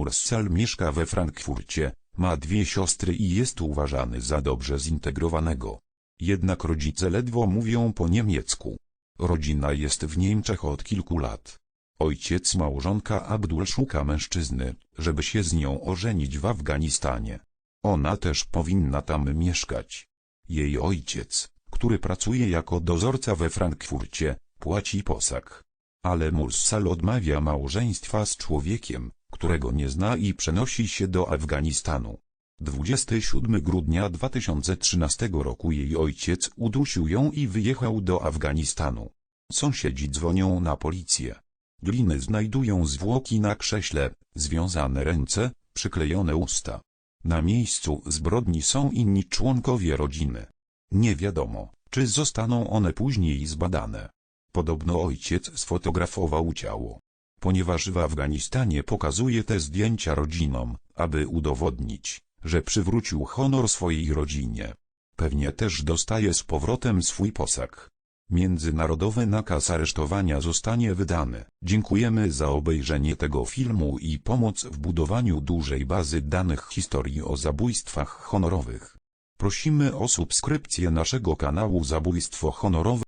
Mursal mieszka we Frankfurcie, ma dwie siostry i jest uważany za dobrze zintegrowanego. Jednak rodzice ledwo mówią po niemiecku. Rodzina jest w Niemczech od kilku lat. Ojciec małżonka Abdul szuka mężczyzny, żeby się z nią ożenić w Afganistanie. Ona też powinna tam mieszkać. Jej ojciec, który pracuje jako dozorca we Frankfurcie, płaci posag. Ale Mursal odmawia małżeństwa z człowiekiem, którego nie zna i przenosi się do Afganistanu. 27 grudnia 2013 roku jej ojciec udusił ją i wyjechał do Afganistanu. Sąsiedzi dzwonią na policję. Gliny znajdują zwłoki na krześle, związane ręce, przyklejone usta. Na miejscu zbrodni są inni członkowie rodziny. Nie wiadomo, czy zostaną one później zbadane. Podobno ojciec sfotografował ciało. Ponieważ w Afganistanie pokazuje te zdjęcia rodzinom, aby udowodnić, że przywrócił honor swojej rodzinie. Pewnie też dostaje z powrotem swój posag. Międzynarodowy nakaz aresztowania zostanie wydany. Dziękujemy za obejrzenie tego filmu i pomoc w budowaniu dużej bazy danych historii o zabójstwach honorowych. Prosimy o subskrypcję naszego kanału Zabójstwo Honorowe.